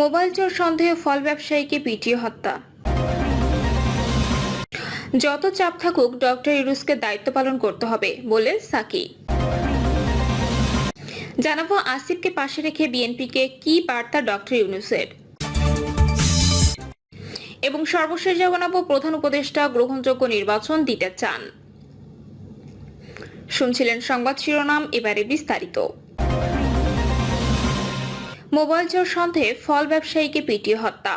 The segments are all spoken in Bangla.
মোবাইল চোর সন্দেহে ফল ব্যবসায়ীকে পিটিয়ে হত্যা। যত চাপ থাকুক, ডক্টর ইউনুসকে দায়িত্ব পালন করতে হবে বলে সাকি। জানাব আসিফকে পাশে রেখে বিএনপিকে কি বার্তা ডক্টর ইউনুসের। এবং সর্বশেষ জানাব প্রধান উপদেষ্টা গ্রহণযোগ্য নির্বাচন দিতে চান। শুনছিলেন সংবাদ শিরোনাম, এবারে বিস্তারিত। মোবাইল চোর সন্দেহে ফল ব্যবসায়ীকে পিটিয়ে হত্যা।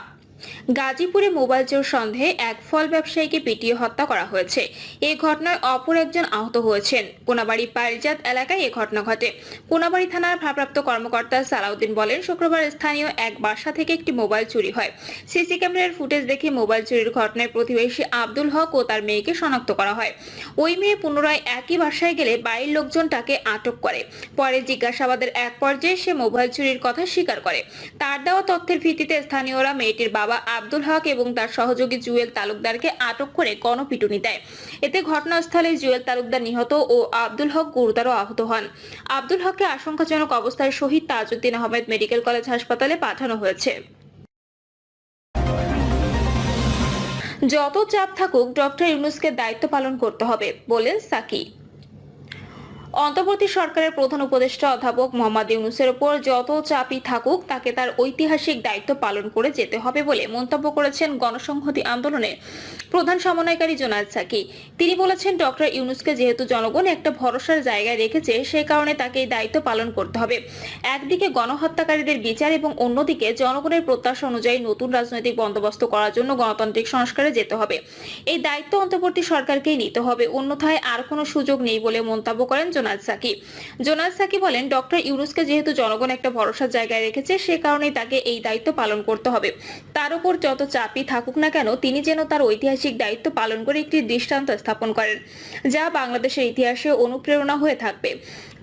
গাজীপুরে মোবাইল চোর সন্দেহে এক ফল ব্যবসায়ীকে পিটিয়ে হত্যা করা হয়েছে। এই ঘটনায় অপর একজন আহত হয়েছেন। কোনাবাড়ি পারিজাত এলাকায় এ ঘটনা ঘটে। কোনাবাড়ি থানার ভারপ্রাপ্ত কর্মকর্তা সালাউদ্দিন বলেন, শুক্রবার স্থানীয় এক বাসা থেকে একটি মোবাইল চুরি হয়। সিসি ক্যামেরার ফুটেজ দেখে মোবাইল চুরির ঘটনায় প্রতিবেশী আব্দুল হক ও তার মেয়েকে শনাক্ত করা হয়। ওই মেয়ে পুনরায় একই বাসায় গেলে বাড়ির লোকজন তাকে আটক করে। পরে জিজ্ঞাসাবাদের এক পর্যায়ে সে মোবাইল চুরির কথা স্বীকার করে। তার দেওয়া তথ্যের ভিত্তিতে স্থানীয়রা মেয়েটির বাবা আব্দুল হক এবং তার সহযোগী জুয়েল তালুকদারকে আটক করে গণপিটুনি দেয়। এতে ঘটনাস্থলে জুয়েল তালুকদার নিহত ও আব্দুল হক গুরুতর আহত হন। আব্দুল হককে আশঙ্কাজনক অবস্থায় শহীদ তাজউদ্দিন আহমেদ মেডিকেল কলেজ হাসপাতালে পাঠানো হয়েছে। যত চাপ থাকুক, ডক্টর ইউনুসকে দায়িত্ব পালন করতে হবে, বলেন সাকি। অন্তর্বর্তী সরকারের প্রধান উপদেষ্টা অধ্যাপক মোহাম্মদ ইউনুসের উপর যত চাপই থাকুক, তাকে তার ঐতিহাসিক দায়িত্ব পালন করে যেতে হবে বলে মন্তব্য করেছেন গণসংহতি আন্দোলনের প্রধান সমন্বয়কারী জোনাল সাকি। তিনি বলেছেন, ডক্টর ইউনুসকে যেহেতু জনগণ একটা ভরসার জায়গায় রেখেছে সেই কারণে তাকে এই দায়িত্ব পালন করতে হবে। একদিকে গণহত্যাকারীদের বিচার এবং অন্যদিকে জনগণের প্রত্যাশা অনুযায়ী নতুন রাজনৈতিক বন্দোবস্ত করার জন্য গণতান্ত্রিক সংস্কারে যেতে হবে। এই দায়িত্ব অন্তর্বর্তী সরকারকেই নিতে হবে। অন্যথায় আর কোনো সুযোগ নেই বলে মন্তব্য করেন জোনাল সাকি জোনাল সাকি বলেন, ডক্টর ইউনুসকে যেহেতু জনগণ একটা ভরসার জায়গায় রেখেছে, সে কারণেই তাকে এই দায়িত্ব পালন করতে হবে। তার উপর যত চাপই থাকুক না কেন, তিনি যেন তার ঐতিহাসিক দায়িত্ব পালন করে একটি দৃষ্টান্ত স্থাপন করেন, যা বাংলাদেশের ইতিহাসে অনুপ্রেরণা হয়ে থাকবে।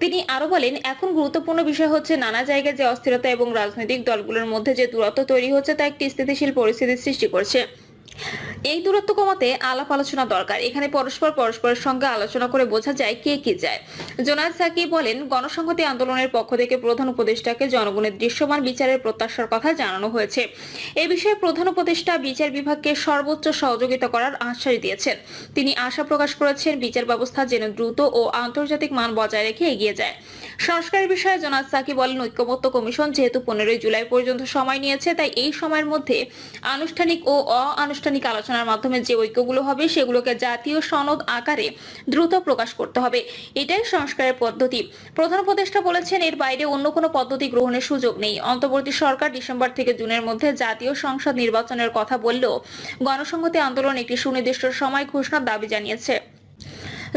তিনি আরও বলেন, এখন গুরুত্বপূর্ণ বিষয় হচ্ছে নানা জায়গায় যে অস্থিরতা এবং রাজনৈতিক দলগুলোর মধ্যে যে দূরত্ব তৈরি হচ্ছে, তা একটি স্থিতিশীল পরিস্থিতির সৃষ্টি করছে। এই দূরত্ব কমাতে আলাপ আলোচনা দরকার। এখানে পরস্পর পরস্পরের সঙ্গে আলোচনা করে বোঝা যায় কে কি যায় জোনায়দ সাকি বলেন, গণসংহতি আন্দোলনের পক্ষ থেকে প্রধান উপদেষ্টাকে জনগণের দৃশ্যমান বিচারের প্রত্যাশার কথা জানানো হয়েছে। এ বিষয়ে প্রধান উপদেষ্টা বিচার বিভাগকে সর্বোচ্চ সহযোগিতা করার আশ্বাস দিয়েছেন। তিনি আশা প্রকাশ করেছেন, বিচার ব্যবস্থা যেন দ্রুত ও আন্তর্জাতিক মান বজায় রেখে এগিয়ে যায়। সংস্কারের বিষয়ে জোনাদ সাকি বলেন ঐক্যমত্য কমিশন যেহেতু পনেরোই জুলাই পর্যন্ত সময় নিয়েছে, তাই এই সময়ের মধ্যে আনুষ্ঠানিক ও অআনুষ্ঠানিক আলোচনার মাধ্যমে যে ঐক্যগুলো হবে, সেগুলোকে জাতীয় সনদ আকারে দ্রুত প্রকাশ করতে হবে। এটাই সংস্কারের পদ্ধতি। প্রধান উপদেষ্টা বলেছেন, এর বাইরে অন্য কোনো পদ্ধতি গ্রহণের সুযোগ নেই। অন্তর্বর্তী সরকার ডিসেম্বর থেকে জুনের মধ্যে জাতীয় সংসদ নির্বাচনের কথা বললেও গণসংহতি আন্দোলন একটি সুনির্দিষ্ট সময় ঘোষণার দাবি জানিয়েছে।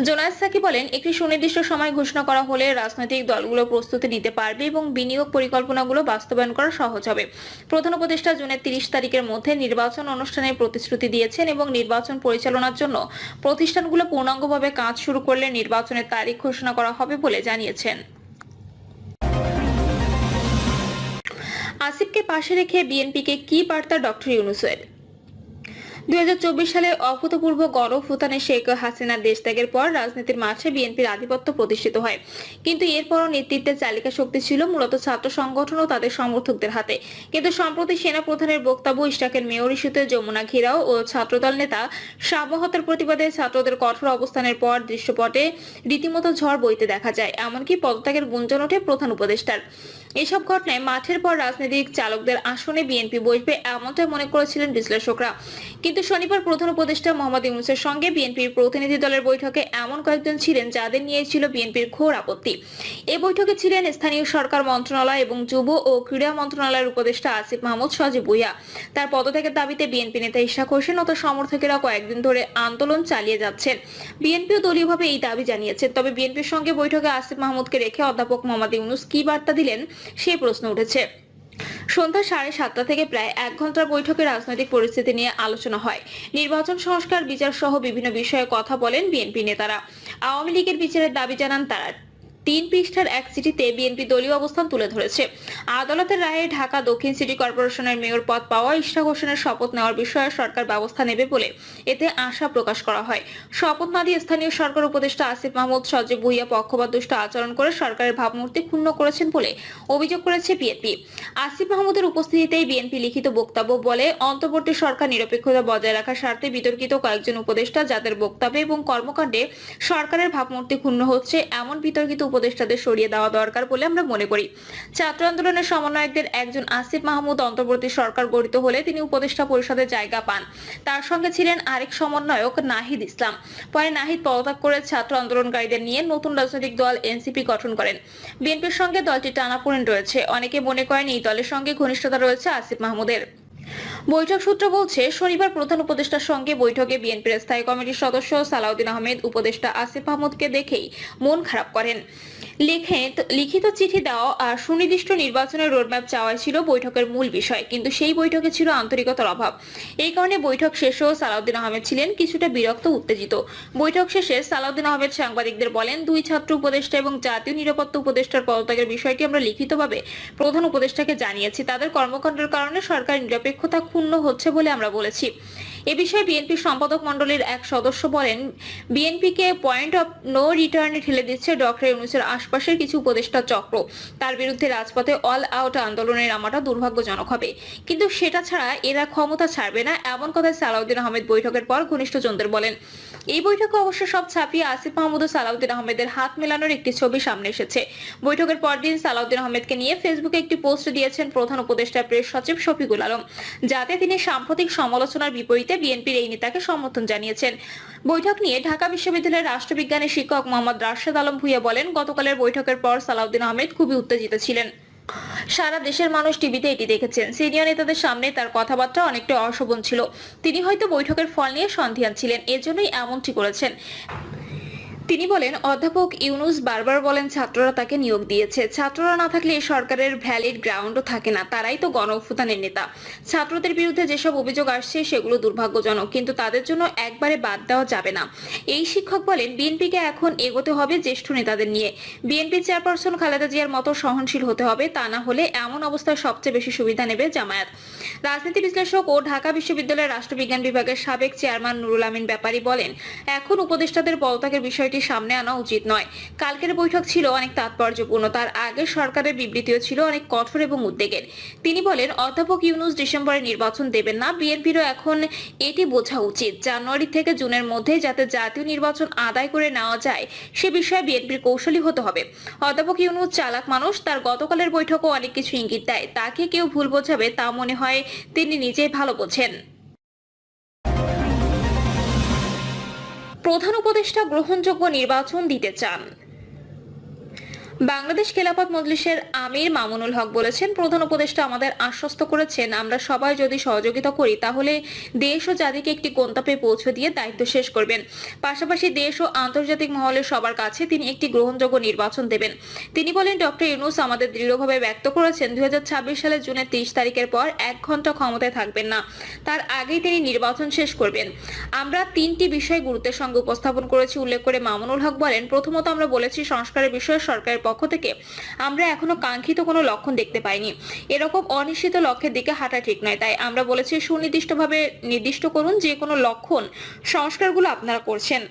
জোনায়েদ সাকি বলেন, একটি সুনির্দিষ্ট সময় ঘোষণা করা হলে রাজনৈতিক দলগুলো প্রস্তুতি নিতে পারবে এবং বিনিয়োগ পরিকল্পনাগুলো বাস্তবায়ন করা সহজ হবে। প্রধান উপদেষ্টা জুনের তিরিশ তারিখের মধ্যে নির্বাচন অনুষ্ঠানের প্রতিশ্রুতি দিয়েছেন এবং নির্বাচন পরিচালনার জন্য প্রতিষ্ঠানগুলো পূর্ণাঙ্গভাবে কাজ শুরু করলে নির্বাচনের তারিখ ঘোষণা করা হবে বলে জানিয়েছেন। আসিফকে পাশে রেখে বিএনপিকে কি বার্তা, ডক্টর ইউনুসের? দুই হাজার চব্বিশ সালে অভূতপূর্ব গণভূতানে শেখ হাসিনা দেশ ত্যাগের পর রাজনীতির মাঠে বিএনপির আধিপত্য প্রতিষ্ঠিত হয়। কিন্তু এরপরও নেতৃত্বের চালিকা শক্তি ছিল মূলত ছাত্র সংগঠন ও তাদের সমর্থকদের হাতে। কিন্তু সম্প্রতি সেনা প্রধানের বক্তব্য ইস্টাকের মেয়র ইস্যুতে যমুনা ঘেরাও ও ছাত্রদল নেতা সাবহতের প্রতিবাদে ছাত্রদের কঠোর অবস্থানের পর দৃশ্যপটে রীতিমতো ঝড় বইতে দেখা যায়। এমনকি পদত্যাগের গুঞ্জন ওঠে প্রধান উপদেষ্টার। এসব ঘটনায় মাঠের পর রাজনৈতিক চালকদের আসনে বিএনপি বসবে এমনটাই মনে করেছিলেন বিশ্লেষকরা। কিন্তু শনিবার প্রধান উপদেষ্টা মোহাম্মদ ইউনুসের সঙ্গে বিএনপির প্রতিনিধি দলের বৈঠকে এমন কয়েকজন ছিলেন যাদের নিয়ে ছিল বিএনপির ঘোর আপত্তি। এ বৈঠকে ছিলেন স্থানীয় সরকার মন্ত্রণালয় এবং যুব ও ক্রীড়া মন্ত্রণালয়ের উপদেষ্টা আসিফ মাহমুদ সজীব ভুইয়া। তার পদত্যাগের দাবিতে বিএনপি নেতা ইশাক হোসেন ও তার সমর্থকেরা কয়েকদিন ধরে আন্দোলন চালিয়ে যাচ্ছেন। বিএনপিও দলীয়ভাবে এই দাবি জানিয়েছে। তবে বিএনপির সঙ্গে বৈঠকে আসিফ মাহমুদকে রেখে অধ্যাপক মোহাম্মদ ইউনুস কি বার্তা দিলেন সেই প্রশ্ন উঠেছে। সন্ধ্যা সাড়ে সাতটা থেকে প্রায় এক ঘণ্টার বৈঠকে রাজনৈতিক পরিস্থিতি নিয়ে আলোচনা হয়। নির্বাচন সংস্কার, বিচার সহ বিভিন্ন বিষয়ে কথা বলেন বিএনপি নেতারা। আওয়ামী লীগের বিচারের দাবি জানান তারা। তিন পৃষ্ঠার এক চিঠিতে বিএনপি দলীয় অবস্থান তুলে ধরেছে। আদালতের রায়ে ঢাকা দক্ষিণ সিটি কর্পোরেশনের মেয়র পদ পাওয়া ইশরাক হোসেনের শপথ নেওয়ার বিষয়ে সরকার ব্যবস্থা নেবে বলে এতে আশা প্রকাশ করা হয়। শপথ না দিয়ে স্থানীয় সরকার উপদেষ্টা আসিফ মাহমুদ সজীব ভুইয়া পক্ষপাত দুষ্ট আচরণ করে সরকারের ভাবমূর্তি ক্ষুণ্ণ করেছেন বলে অভিযোগ করেছে বিএনপি। আসিফ মাহমুদের উপস্থিতিতেই বিএনপি লিখিত বক্তব্য বলে, অন্তর্বর্তী সরকার নিরপেক্ষতা বজায় রাখার স্বার্থে বিতর্কিত কয়েকজন উপদেষ্টা যাদের বক্তব্য এবং কর্মকাণ্ডে সরকারের ভাবমূর্তি ক্ষুণ্ণ হচ্ছে, এমন বিতর্কিত উপদেষ্টাদের সরিয়ে দেওয়া দরকার বলে আমরা মনে করি। ছাত্র আন্দোলনের সমন্বয়কদের একজন আসিফ মাহমুদ অন্তর্বর্তী সরকার গঠিত হলে তিনি উপদেষ্টা পরিষদে জায়গা পান। তার সঙ্গে ছিলেন আরেক সমন্বয়ক নাহিদ ইসলাম। পরে নাহিদ পদত্যাগ করে ছাত্র আন্দোলনকারীদের নিয়ে নতুন রাজনৈতিক দল এনসিপি গঠন করেন। বিএনপির সঙ্গে দলটি টানাপোড়েন রয়েছে। অনেকে মনে করেন এই দলের সঙ্গে ঘনিষ্ঠতা রয়েছে আসিফ মাহমুদের। বৈঠক সূত্র বলছে, শনিবার প্রধান উপদেষ্টার সঙ্গে বৈঠকে বিএনপির স্থায়ী কমিটির সদস্য সালাউদ্দিন আহমেদ, উপদেষ্টা আসিফ আহমদকে দেখেই মন খারাপ করেন। লিখিত চিঠি দেওয়া আর সুনির্দিষ্ট নির্বাচনের রোডম্যাপ চাওয়াই ছিল বৈঠকের মূল বিষয়, কিন্তু সেই বৈঠকে ছিল আন্তরিকতার অভাব। এই কারণে বৈঠক শেষেও সালাউদ্দিন আহমেদ ছিলেন কিছুটা বিরক্ত, উত্তেজিত। বৈঠক শেষে সালাউদ্দিন আহমেদ সাংবাদিকদের বলেন, দুই ছাত্র উপদেষ্টা এবং জাতীয় নিরাপত্তা উপদেষ্টার পদত্যাগের বিষয়টি আমরা লিখিতভাবে প্রধান উপদেষ্টাকে জানিয়েছি। তাদের কর্মকাণ্ডের কারণে সরকার নিরপেক্ষতা ক্ষুণ্ণ হচ্ছে বলে আমরা বলেছি। এ বিষয়ে বিএনপি সম্পাদক মণ্ডলীর এক সদস্য বলেন, বিএনপিকে পয়েন্ট অফ নো রিটার্নে ঠেলে দিচ্ছে ডক্টর ইউনুসের আশপাশের কিছু উপদেষ্টা চক্র তার বিরুদ্ধে রাজপথে অল আউট আন্দোলনে নামাটা দুর্ভাগ্যজনক হবে। কিন্তু সেটা ছাড়া এরা ক্ষমতা ছাড়বে না, এমন কথা সালাউদ্দিন আহমেদ বৈঠকের পর ঘনিষ্ঠজনদের বলেন। এই বৈঠকে অবশ্য সব ছাপিয়ে আসিফ মাহমুদ ও সালাউদ্দিন আহমেদের হাত মেলানোর একটি ছবি সামনে এসেছে। বৈঠকের পরদিন সালাউদ্দিন আহমেদকে নিয়ে ফেসবুকে একটি পোস্ট দিয়েছেন প্রধান উপদেষ্টা প্রেস সচিব শফিকুল আলম, যাতে তিনি সাম্প্রতিক সমালোচনার বিপরীতে বিএনপির এই নেতাকে সমর্থন জানিয়েছেন। বৈঠক নিয়ে ঢাকা বিশ্ববিদ্যালয়ের রাষ্ট্রবিজ্ঞানের শিক্ষক মোহাম্মদ রাশেদ আলম ভুইয়া বলেন, গতকালের বৈঠকের পর সালাউদ্দিন আহমেদ খুবই উত্তেজিত ছিলেন। সারা দেশের মানুষ টিভিতে এটি দেখেছেন। সিনিয়র নেতাদের সামনে তার কথাবার্তা অনেকটা অশোভন ছিল। তিনি হয়তো বৈঠকের ফল নিয়ে সন্ধিয়ান ছিলেন, এজন্যই এমনটি করেছেন। তিনি বলেন, অধ্যাপক ইউনুস বারবার বলেন ছাত্ররা তাকে নিয়োগ দিয়েছে। ছাত্ররা না থাকলে সরকারের ভ্যালিড গ্রাউন্ডও থাকে না। তারাই তো গণ অভ্যুত্থানের নেতা। ছাত্রদের বিরুদ্ধে যেসব অভিযোগ আসছে, সেগুলো দুর্ভাগ্যজনক, কিন্তু তাদের জন্য একবারে বাদ দেওয়া যাবে না। এই শিক্ষক বলেন, বিএনপিকে এখন এগোতে হবে জ্যেষ্ঠ নেতাদের নিয়ে। বিএনপি চেয়ারপারসন খালেদা জিয়ার মতো সহনশীল হতে হবে, তা না হলে এমন অবস্থায় সবচেয়ে বেশি সুবিধা নেবে জামায়াত। রাজনীতি বিশ্লেষক ও ঢাকা বিশ্ববিদ্যালয়ের রাষ্ট্রবিজ্ঞান বিভাগের সাবেক চেয়ারম্যান নুরুল আমিন ব্যাপারী বলেন, এখন উপদেষ্টাদের পদত্যাগের বিষয়টি সামনে আনা উচিত নয়। কালকের বৈঠক ছিল অনেক তাৎপর্যপূর্ণ। তার আগে সরকারের বিবৃতিও ছিল অনেক কঠোর এবং উদ্বেগের। তিনি বলেন, অধ্যাপক ইউনুস ডিসেম্বরে নির্বাচন দেবেন না। বিএনপিরও এখন এটি বোঝা উচিত। জানুয়ারি থেকে জুনের মধ্যে যাতে জাতীয় নির্বাচন আদায় করে নেওয়া যায়, সে বিষয়ে বিএনপির কৌশলী হতে হবে। অধ্যাপক ইউনুস চালাক মানুষ, তার গতকালের বৈঠকও অনেক কিছু ইঙ্গিত দেয়। তাকে কেউ ভুল বোঝাবে তা মনে হয় তিনি নিজেই ভালো বোঝেন। প্রধান উপদেষ্টা গ্রহণযোগ্য নির্বাচন দিতে চান। বাংলাদেশ খেলাফত মজলিসের আমির মামুনুল হক বলেছেন, প্রধান উপদেষ্টা আমাদের আশ্বস্ত করেছেন, আমরা সবাই যদি সহযোগিতা করি, তাহলে দেশ ও জাতিকে একটি গন্তব্যে পৌঁছে দিয়ে দায়িত্ব শেষ করবেন। পাশাপাশি দেশ ও আন্তর্জাতিক মহলের সবার কাছে তিনি একটি গ্রহণযোগ্য নির্বাচন দেবেন। তিনি বলেন, ডক্টর ইউনুস আমাদের দৃঢ়ভাবে ব্যক্ত করেছেন, দুই হাজার ছাব্বিশ সালের জুনের তিরিশ তারিখের পর এক ঘণ্টা ক্ষমতায় থাকবেন না, তার আগেই তিনি নির্বাচন শেষ করবেন। আমরা তিনটি বিষয় গুরুত্বের সঙ্গে উপস্থাপন করেছি, উল্লেখ করে মামুনুল হক বলেন, প্রথমত আমরা বলেছি সংস্কারের বিষয়ে সরকারের পক্ষ থেকে আমরা এখনও কাঙ্ক্ষিত কোনো লক্ষণ দেখতে পাইনি। এরকম অনিশ্চিত লক্ষ্যের দিকে হাঁটা ঠিক নয়। তাই আমরা বলেছি সুনির্দিষ্টভাবে নির্দিষ্ট করুন যে কোনো লক্ষণ সংস্কারগুলো আপনারা করছেন।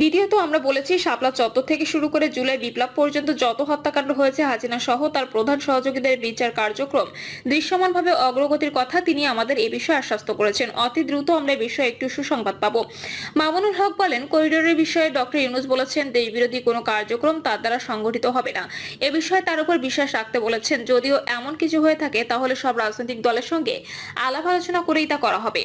দ্বিতীয়ত আমরা বলেছি, শাপলা চত্বর থেকে শুরু করে জুলাই বিপ্লব পর্যন্ত যত হত্যাকাণ্ড হয়েছে হাসিনা সহ তার প্রধান সহযোগীদের বিচার কার্যক্রম দৃশ্যমানভাবে অগ্রগতির কথা তিনি আমাদের এ বিষয়ে আশ্বস্ত করেছেন। অতি দ্রুত আমরা এ বিষয়ে একটু সুসংবাদ পাবো। মামুনুল হক বলেন, করিডোরের বিষয়ে ডক্টর ইউনুস বলেছেন দেশ বিরোধী কোনো কার্যক্রম তার দ্বারা সংগঠিত হবে না। এ বিষয়ে তার উপর বিশ্বাস রাখতে বলেছেন, যদিও এমন কিছু হয়ে থাকে, তাহলে সব রাজনৈতিক দলের সঙ্গে আলাপ আলোচনা করেই তা করা হবে।